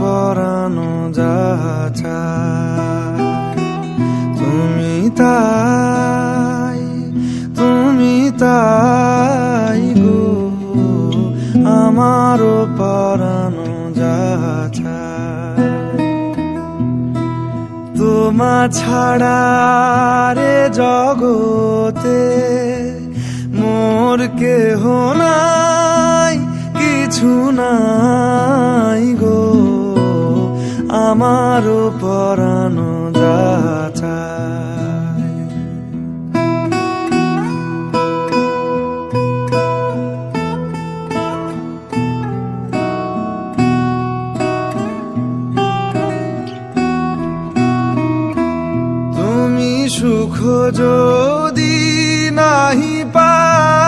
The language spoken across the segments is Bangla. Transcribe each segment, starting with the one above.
পরানো যাহা তুমি তাই তুমি তাই গো, আমারও পরানো তোমা ছাড়া রে জগতে মোর কেহ নাই, কিছু নাই গো। আমারও পরানো যাচায় তুমি সুখ যদি নাহি পাও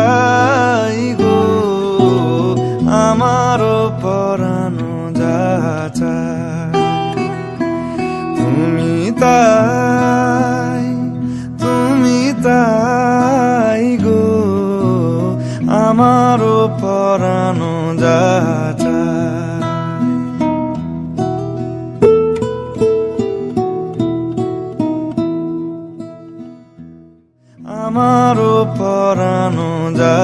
তাই তুমি তাই গো আমারও পরানো যা আমারও পরানো যা